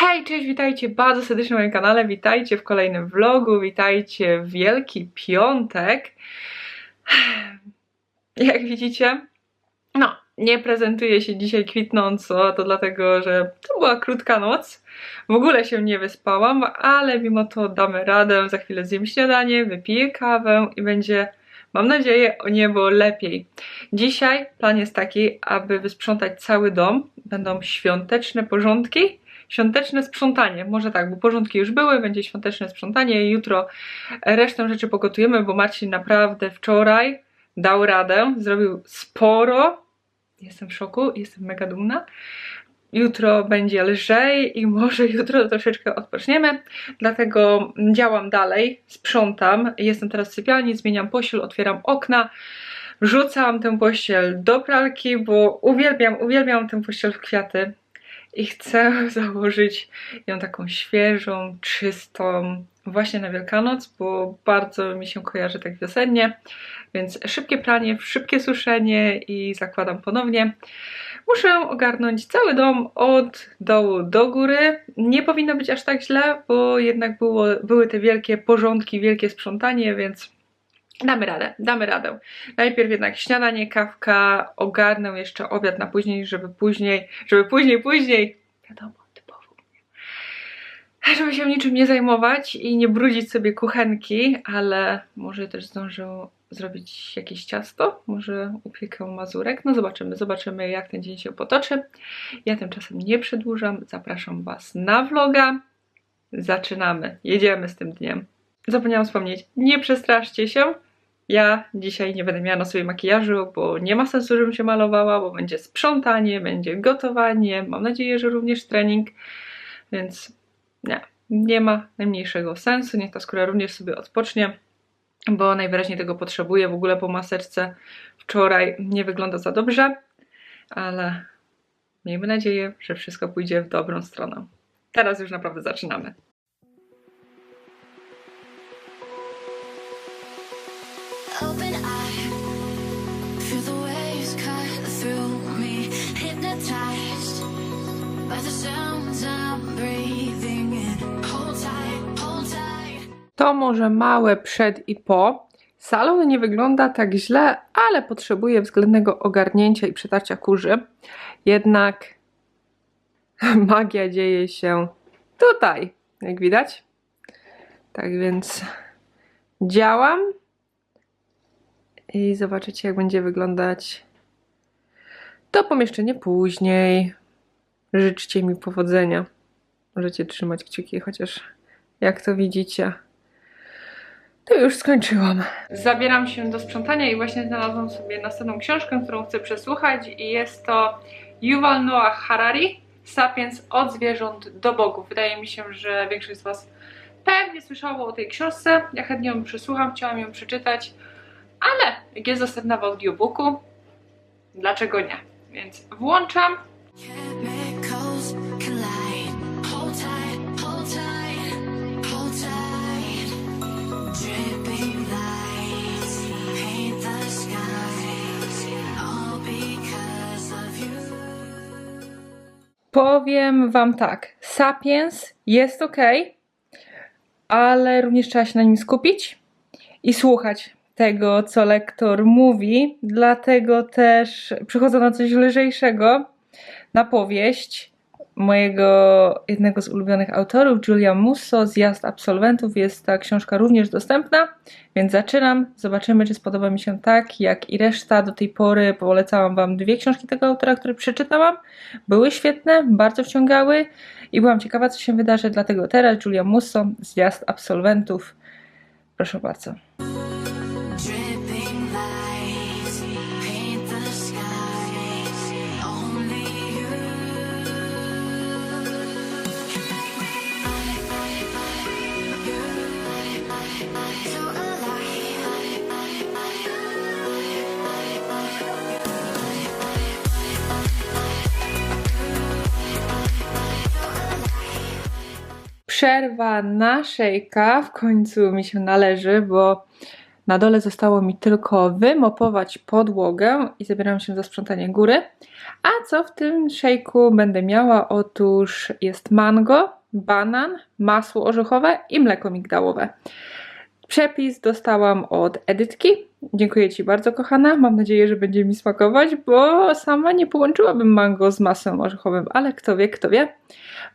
Hej, cześć, witajcie bardzo serdecznie na moim kanale, witajcie w kolejnym vlogu, witajcie w Wielki Piątek. Jak widzicie, no, nie prezentuję się dzisiaj kwitnąco, to dlatego, że to była krótka noc. W ogóle się nie wyspałam, ale mimo to damy radę. Za chwilę zjem śniadanie, wypiję kawę i będzie, mam nadzieję, o niebo lepiej. Dzisiaj plan jest taki, aby wysprzątać cały dom. Będą świąteczne porządki, świąteczne sprzątanie. Może tak, bo porządki już były, będzie świąteczne sprzątanie. Jutro resztę rzeczy pogotujemy, bo Marcin naprawdę wczoraj dał radę, zrobił sporo. Jestem w szoku, jestem mega dumna. Jutro będzie lżej i może jutro troszeczkę odpoczniemy, dlatego działam dalej, sprzątam. Jestem teraz w sypialni, zmieniam pościel, otwieram okna, wrzucam tę pościel do pralki, bo uwielbiam, uwielbiam tę pościel w kwiaty i chcę założyć ją taką świeżą, czystą właśnie na Wielkanoc, bo bardzo mi się kojarzy tak wiosennie, więc szybkie pranie, szybkie suszenie i zakładam ponownie. Muszę ogarnąć cały dom od dołu do góry. Nie powinno być aż tak źle, bo jednak było, były te wielkie porządki, wielkie sprzątanie, więc damy radę, damy radę. Najpierw jednak śniadanie, kawka, ogarnę jeszcze obiad na później, żeby później, żeby później, później, wiadomo, typowo żeby się niczym nie zajmować i nie brudzić sobie kuchenki, ale może też zdążę zrobić jakieś ciasto, może upiekę mazurek, no zobaczymy, zobaczymy jak ten dzień się potoczy. Ja tymczasem nie przedłużam, zapraszam Was na vloga. Zaczynamy, jedziemy z tym dniem. Zapomniałam wspomnieć, nie przestraszcie się. Ja dzisiaj nie będę miała na sobie makijażu, bo nie ma sensu, żebym się malowała, bo będzie sprzątanie, będzie gotowanie, mam nadzieję, że również trening, więc nie, nie ma najmniejszego sensu. Niech ta skóra również sobie odpocznie, bo najwyraźniej tego potrzebuję. W ogóle po maseczce wczoraj nie wygląda za dobrze, ale miejmy nadzieję, że wszystko pójdzie w dobrą stronę. Teraz już naprawdę zaczynamy. To może małe przed i po. Salon nie wygląda tak źle, ale potrzebuje względnego ogarnięcia i przetarcia kurzy. Jednak magia dzieje się tutaj, jak widać. Tak więc działam i zobaczycie, jak będzie wyglądać to pomieszczenie później. Życzcie mi powodzenia. Możecie trzymać kciuki, chociaż jak to widzicie, to już skończyłam. Zabieram się do sprzątania i właśnie znalazłam sobie następną książkę, którą chcę przesłuchać i jest to Yuval Noah Harari Sapiens od zwierząt do bogów. Wydaje mi się, że większość z Was pewnie słyszało o tej książce. Ja chętnie ją przesłucham, chciałam ją przeczytać, ale jak jest dostępna w audiobooku, dlaczego nie? Więc włączam. Powiem Wam tak, Sapiens jest ok, ale również trzeba się na nim skupić i słuchać tego, co lektor mówi. Dlatego też przychodzę na coś lżejszego, na powieść mojego jednego z ulubionych autorów, Julia Musso, Zjazd Absolwentów. Jest ta książka również dostępna, więc zaczynam. Zobaczymy, czy spodoba mi się tak, jak i reszta. Do tej pory polecałam Wam dwie książki tego autora, które przeczytałam. Były świetne, bardzo wciągały i byłam ciekawa, co się wydarzy, dlatego teraz Julia Musso, Zjazd Absolwentów. Proszę bardzo. Przerwa na szejka w końcu mi się należy, bo Na dole zostało mi tylko wymopować podłogę i zabieram się za sprzątanie góry. A co w tym szejku będę miała? Otóż jest mango, banan, masło orzechowe i mleko migdałowe. Przepis dostałam od Edytki. Dziękuję Ci bardzo, kochana. Mam nadzieję, że będzie mi smakować, bo sama nie połączyłabym mango z masłem orzechowym, ale kto wie, kto wie.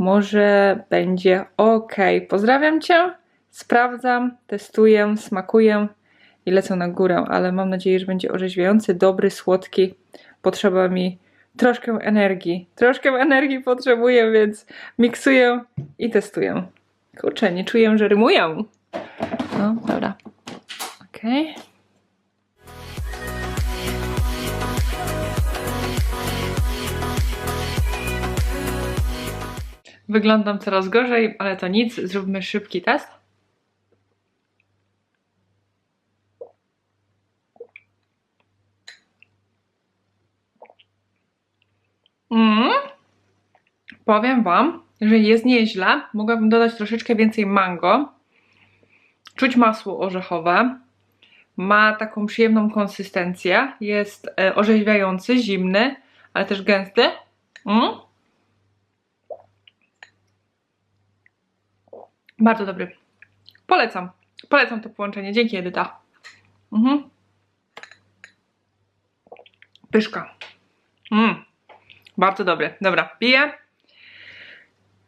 Może będzie ok. Pozdrawiam Cię, sprawdzam, testuję, smakuję i lecę na górę, ale mam nadzieję, że będzie orzeźwiający, dobry, słodki. Potrzeba mi troszkę energii. Troszkę energii potrzebuję, więc miksuję i testuję. Kurczę, nie czuję, że rymuję. No, dobra. Okej. Wyglądam coraz gorzej, ale to nic. Zróbmy szybki test. Mm. Powiem Wam, że jest nieźle. Mogłabym dodać troszeczkę więcej mango. Czuć masło orzechowe. Ma taką przyjemną konsystencję. Jest e, orzeźwiający, zimny, ale też gęsty. Mm. Bardzo dobry. Polecam. Polecam to połączenie. Dzięki Edyta. Mhm. Pyszka. Mm. Bardzo dobry. Dobra, piję.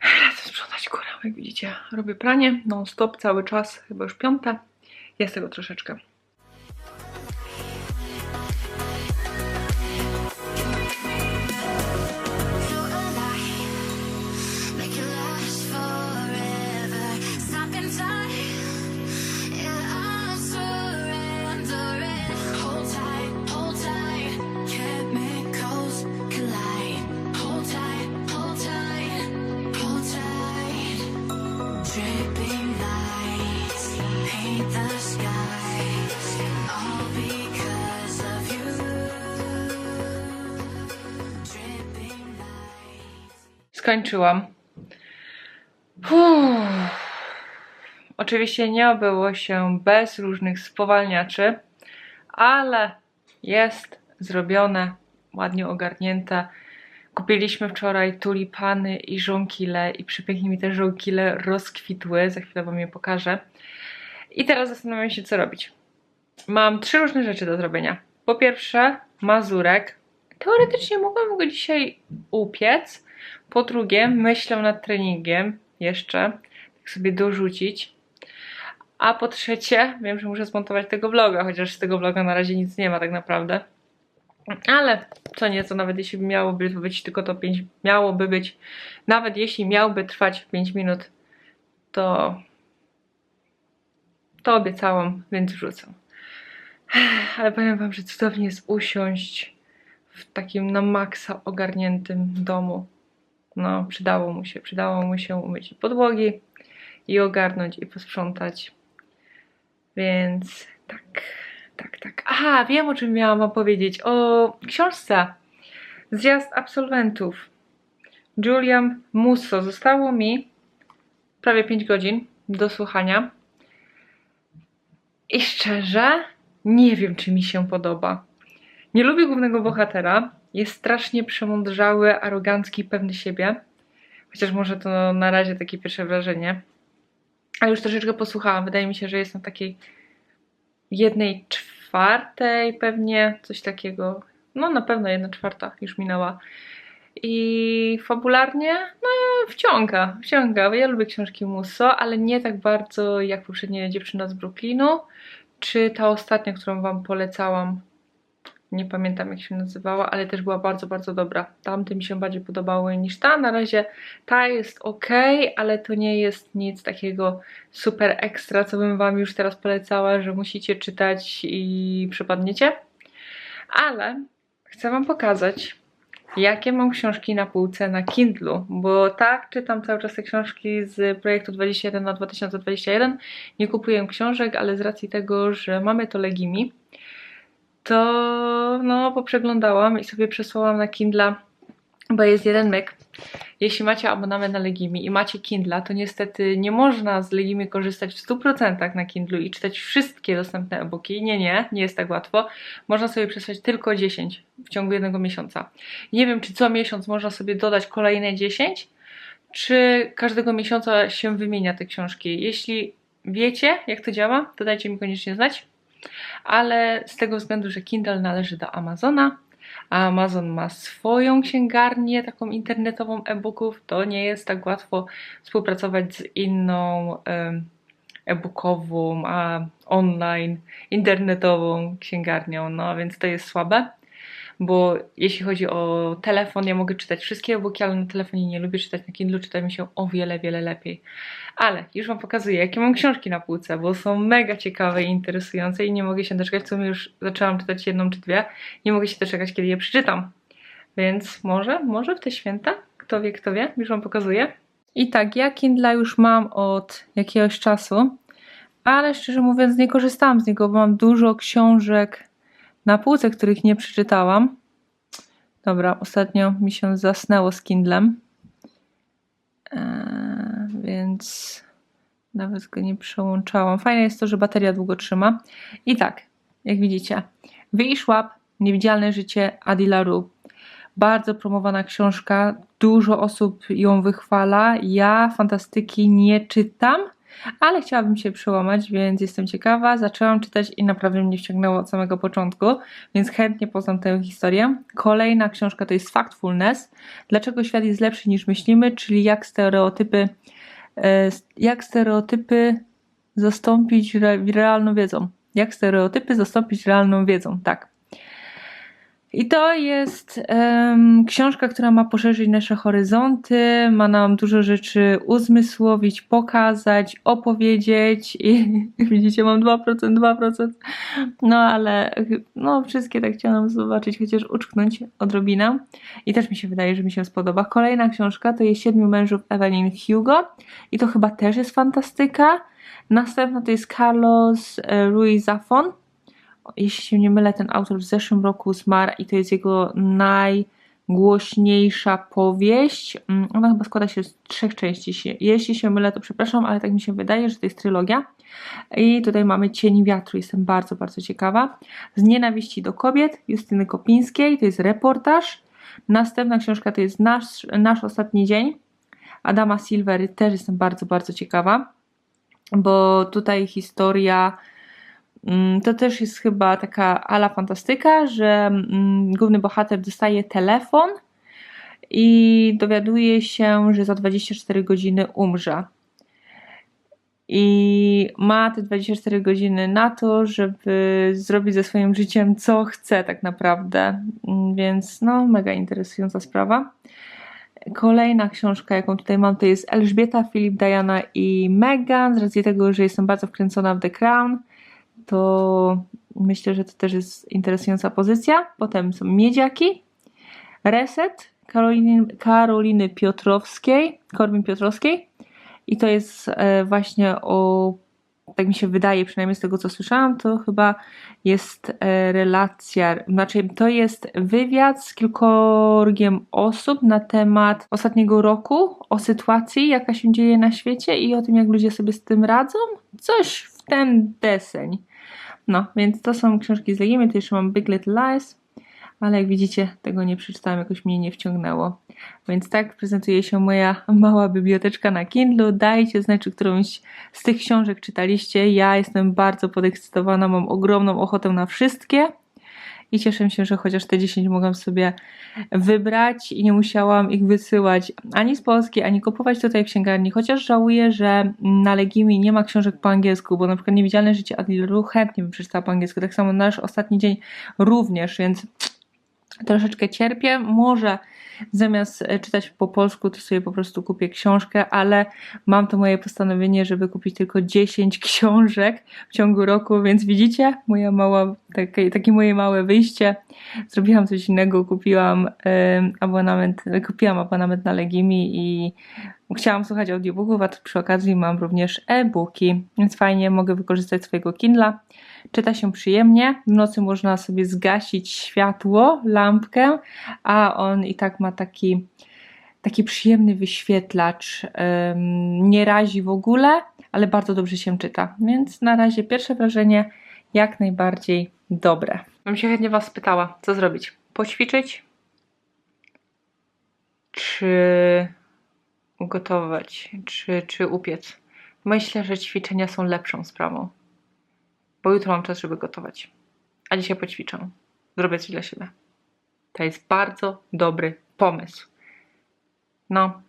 Lecę sprzątać górę. Jak widzicie, robię pranie non-stop cały czas, chyba już piąte. Jest tego troszeczkę. Skończyłam. Uff. Oczywiście nie obyło się bez różnych spowalniaczy, ale jest zrobione, ładnie ogarnięte. Kupiliśmy wczoraj tulipany i żonkile i przepięknie mi te żonkile rozkwitły. Za chwilę wam je pokażę. I teraz zastanawiam się, co robić. Mam trzy różne rzeczy do zrobienia. Po pierwsze, mazurek. Teoretycznie mogłam go dzisiaj upiec. Po drugie, myślę nad treningiem jeszcze, tak sobie dorzucić. A po trzecie, wiem, że muszę zmontować tego vloga, chociaż z tego vloga na razie nic nie ma tak naprawdę. Ale co nieco, nawet jeśli miałoby być tylko to 5, miałoby być, nawet jeśli miałby trwać 5 minut, to to obiecałam, więc wrzucę. Ale powiem wam, że cudownie jest usiąść w takim na maksa ogarniętym domu. No, przydało mu się, przydało mu się umyć podłogi i ogarnąć i posprzątać. Więc tak, tak, tak. Aha, wiem o czym miałam wam powiedzieć. O książce. Zjazd absolwentów. Julian Musso. Zostało mi prawie 5 godzin do słuchania. I szczerze, nie wiem, czy mi się podoba. Nie lubię głównego bohatera. Jest strasznie przemądrzały, arogancki, pewny siebie. Chociaż może to na razie takie pierwsze wrażenie. Ale już troszeczkę posłuchałam. Wydaje mi się, że jest na takiej jednej czwartej pewnie, coś takiego. No na pewno jedna czwarta już minęła. I fabularnie, no wciąga, wciąga. Ja lubię książki Musso, ale nie tak bardzo jak poprzednia dziewczyna z Brooklynu, czy ta ostatnia, którą wam polecałam. Nie pamiętam jak się nazywała, ale też była bardzo, bardzo dobra. Tamte mi się bardziej podobały niż ta. Na razie ta jest ok, ale to nie jest nic takiego super ekstra, co bym wam już teraz polecała, że musicie czytać i przypadniecie. Ale chcę wam pokazać, jakie mam książki na półce na Kindlu, bo tak, czytam cały czas te książki z projektu 21 na 2021. Nie kupuję książek, ale z racji tego, że mamy to Legimi, to no poprzeglądałam i sobie przesłałam na Kindla, bo jest jeden myk, jeśli macie abonament na Legimi i macie Kindla, to niestety nie można z Legimi korzystać w 100% na Kindlu i czytać wszystkie dostępne e-booki. Nie, nie, nie jest tak łatwo. Można sobie przesłać tylko 10 w ciągu jednego miesiąca. Nie wiem, czy co miesiąc można sobie dodać kolejne 10, czy każdego miesiąca się wymienia te książki. Jeśli wiecie, jak to działa, to dajcie mi koniecznie znać. Ale z tego względu, że Kindle należy do Amazona, a Amazon ma swoją księgarnię taką internetową e-booków, to nie jest tak łatwo współpracować z inną e-bookową, a online, internetową księgarnią, no więc to jest słabe. Bo jeśli chodzi o telefon, ja mogę czytać wszystkie e-booki, ale na telefonie nie lubię czytać na Kindle, czyta mi się o wiele, wiele lepiej. Ale już Wam pokazuję, jakie mam książki na półce, bo są mega ciekawe i interesujące i nie mogę się doczekać, w sumie już zaczęłam czytać jedną czy dwie, nie mogę się doczekać, kiedy je przeczytam. Więc może, może w te święta, kto wie, kto wie, już Wam pokazuję. I tak, ja Kindle już mam od jakiegoś czasu, ale szczerze mówiąc nie korzystałam z niego, bo mam dużo książek na półce, których nie przeczytałam. Dobra, ostatnio mi się zasnęło z Kindlem. Eee, więc nawet go nie przełączałam. Fajne jest to, że bateria długo trzyma. I tak, jak widzicie, Wy Niewidzialne życie Adila Ru. Bardzo promowana książka, dużo osób ją wychwala. Ja fantastyki nie czytam, ale chciałabym się przełamać, więc jestem ciekawa. Zaczęłam czytać i naprawdę mnie wciągnęło od samego początku, więc chętnie poznam tę historię. Kolejna książka to jest Factfulness. Dlaczego świat jest lepszy niż myślimy, czyli jak stereotypy, e, jak stereotypy zastąpić re- realną wiedzą. Jak stereotypy zastąpić realną wiedzą, tak. I to jest em, książka, która ma poszerzyć nasze horyzonty, ma nam dużo rzeczy uzmysłowić, pokazać, opowiedzieć. I widzicie, mam 2%, 2%. No ale no, wszystkie tak chciałam zobaczyć, chociaż uczknąć odrobinę. I też mi się wydaje, że mi się spodoba. Kolejna książka to jest Siedmiu mężów Evelyn Hugo. I to chyba też jest fantastyka. Następna to jest Carlos e, Ruiz Zafon jeśli się nie mylę, ten autor w zeszłym roku zmarł i to jest jego najgłośniejsza powieść. Mm, Ona chyba składa się z trzech części. Jeśli się mylę, to przepraszam, ale tak mi się wydaje, że to jest trylogia. I tutaj mamy Cień wiatru, jestem bardzo, bardzo ciekawa. Z nienawiści do kobiet Justyny Kopińskiej, to jest reportaż. Następna książka to jest Nasz, nasz ostatni dzień Adama Silvery, też jestem bardzo, bardzo ciekawa, bo tutaj historia To też jest chyba taka ala fantastyka, że mm, główny bohater dostaje telefon i dowiaduje się, że za 24 godziny umrze. I ma te 24 godziny na to, żeby zrobić ze swoim życiem co chce, tak naprawdę. Mm, Więc, no, mega interesująca sprawa. Kolejna książka, jaką tutaj mam, to jest Elżbieta, Filip, Diana i Meghan. Z racji tego, że jestem bardzo wkręcona w The Crown, to myślę, że to też jest interesująca pozycja. Potem są Miedziaki, Reset Karoliny, Karoliny Piotrowskiej, Korwin Piotrowskiej i to jest e, właśnie o, tak mi się wydaje, przynajmniej z tego co słyszałam, to chyba jest e, relacja, znaczy to jest wywiad z kilkorgiem osób na temat ostatniego roku, o sytuacji, jaka się dzieje na świecie i o tym, jak ludzie sobie z tym radzą. Coś w ten deseń. No, więc to są książki z Legimy, tu jeszcze mam Big Little Lies, ale jak widzicie, tego nie przeczytałam, jakoś mnie nie wciągnęło. Więc tak prezentuje się moja mała biblioteczka na Kindle. Dajcie znać, czy którąś z tych książek czytaliście. Ja jestem bardzo podekscytowana, mam ogromną ochotę na wszystkie. I cieszę się, że chociaż te 10 mogłam sobie wybrać i nie musiałam ich wysyłać ani z Polski, ani kupować tutaj w księgarni. Chociaż żałuję, że na Legimi nie ma książek po angielsku, bo na przykład Niewidzialne życie Adilu chętnie bym przeczytała po angielsku. Tak samo nasz ostatni dzień również, więc troszeczkę cierpię. Może zamiast e, czytać po polsku, to sobie po prostu kupię książkę, ale mam to moje postanowienie, żeby kupić tylko 10 książek w ciągu roku, więc widzicie, moja mała, takie, takie moje małe wyjście. Zrobiłam coś innego, kupiłam abonament, kupiłam abonament na Legimi i chciałam słuchać audiobooków, a przy okazji mam również e-booki, więc fajnie mogę wykorzystać swojego Kindla. Czyta się przyjemnie. W nocy można sobie zgasić światło, lampkę, a on i tak ma taki taki przyjemny wyświetlacz. nie razi w ogóle, ale bardzo dobrze się czyta. Więc na razie pierwsze wrażenie jak najbardziej dobre. Bym się chętnie Was pytała, co zrobić? Poćwiczyć? Czy ugotować? Czy, czy upiec? Myślę, że ćwiczenia są lepszą sprawą. Bo jutro mam czas, żeby gotować. A dzisiaj poćwiczę. Zrobię coś dla siebie. To jest bardzo dobry pomysł. No,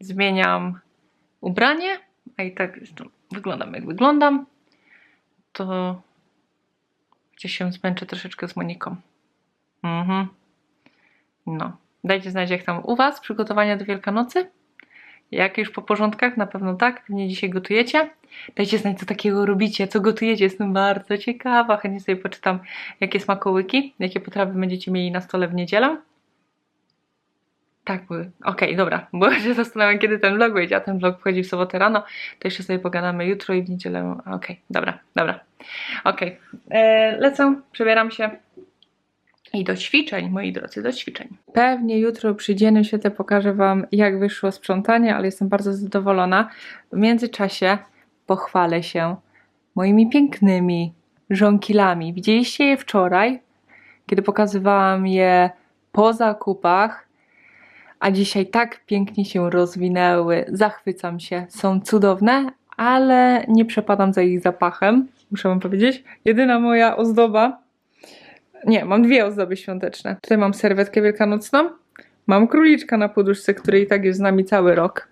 zmieniam ubranie, a i tak wyglądam jak wyglądam. To gdzieś się zmęczę troszeczkę z Moniką. Mhm. No. Dajcie znać, jak tam u Was przygotowania do Wielkanocy. Jak już po porządkach? Na pewno tak. Pewnie dzisiaj gotujecie. Dajcie znać, co takiego robicie, co gotujecie. Jestem bardzo ciekawa. Chętnie sobie poczytam, jakie smakołyki, jakie potrawy będziecie mieli na stole w niedzielę. Tak, były. Okej, dobra, bo się zastanawiam, kiedy ten vlog wyjdzie, a ten vlog wchodzi w sobotę rano, to jeszcze sobie pogadamy jutro i w niedzielę. Okej, dobra, dobra. Okej, e, lecę, przebieram się i do ćwiczeń, moi drodzy, do ćwiczeń. Pewnie jutro przy dziennym świetle pokażę Wam, jak wyszło sprzątanie, ale jestem bardzo zadowolona. W międzyczasie pochwalę się moimi pięknymi żonkilami. Widzieliście je wczoraj, kiedy pokazywałam je po zakupach, a dzisiaj tak pięknie się rozwinęły. Zachwycam się, są cudowne, ale nie przepadam za ich zapachem, muszę Wam powiedzieć. Jedyna moja ozdoba nie, mam dwie ozdoby świąteczne. Tutaj mam serwetkę wielkanocną, mam króliczka na poduszce, który i tak jest z nami cały rok.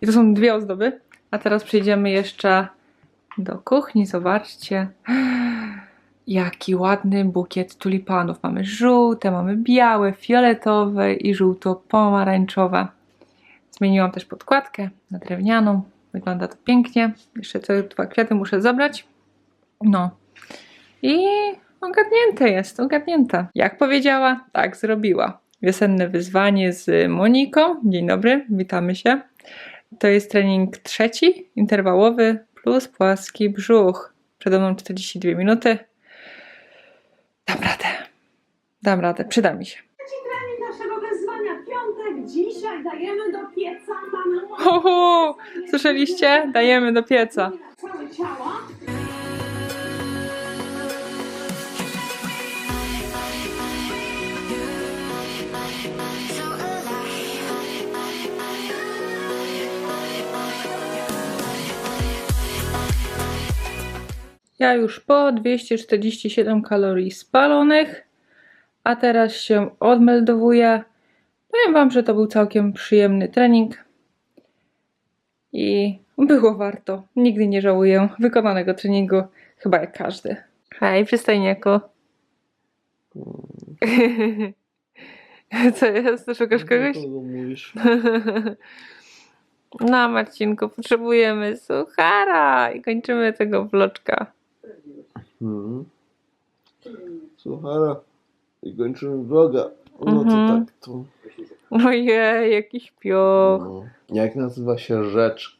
I to są dwie ozdoby. A teraz przejdziemy jeszcze do kuchni. Zobaczcie. Jaki ładny bukiet tulipanów. Mamy żółte, mamy białe, fioletowe i żółto-pomarańczowe. Zmieniłam też podkładkę na drewnianą. Wygląda to pięknie. Jeszcze te dwa kwiaty muszę zabrać. No. I Ogarnięte jest, ogarnięta. Jak powiedziała, tak zrobiła. Wiosenne wyzwanie z Moniką. Dzień dobry, witamy się. To jest trening trzeci, interwałowy plus płaski brzuch. Przede mną 42 minuty. Dam radę. Dam radę, przyda mi się. trening naszego wyzwania piątek. Dzisiaj dajemy do pieca. Ho! Słyszeliście? Dajemy do pieca. całe ciało. Ja już po 247 kalorii spalonych, a teraz się odmeldowuję. Powiem Wam, że to był całkiem przyjemny trening i było warto. Nigdy nie żałuję wykonanego treningu, chyba jak każdy. Hej, przystojniaku. Co jest? Szukasz kogoś? Kogo mówisz? No, Marcinku, potrzebujemy suchara i kończymy tego vloczka. Mhm. Suchara. I kończymy vloga. No Mhm. to tak, to... Ojej, jakiś pioch. No. Jak nazywa się rzecz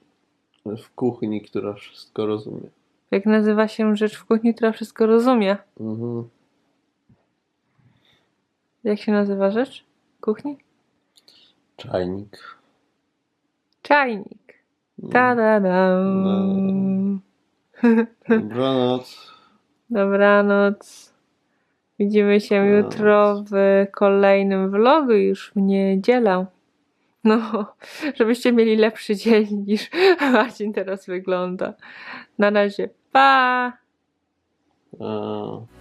w kuchni, która wszystko rozumie? Jak nazywa się rzecz w kuchni, która wszystko rozumie? Mhm. Jak się nazywa rzecz w kuchni? Czajnik. Czajnik. Mhm. Ta-da-dam. Dobranoc. Dobranoc. Widzimy się Dobranoc. jutro w kolejnym vlogu już w niedzielę. No, żebyście mieli lepszy dzień niż Marcin teraz wygląda. Na razie, pa! A...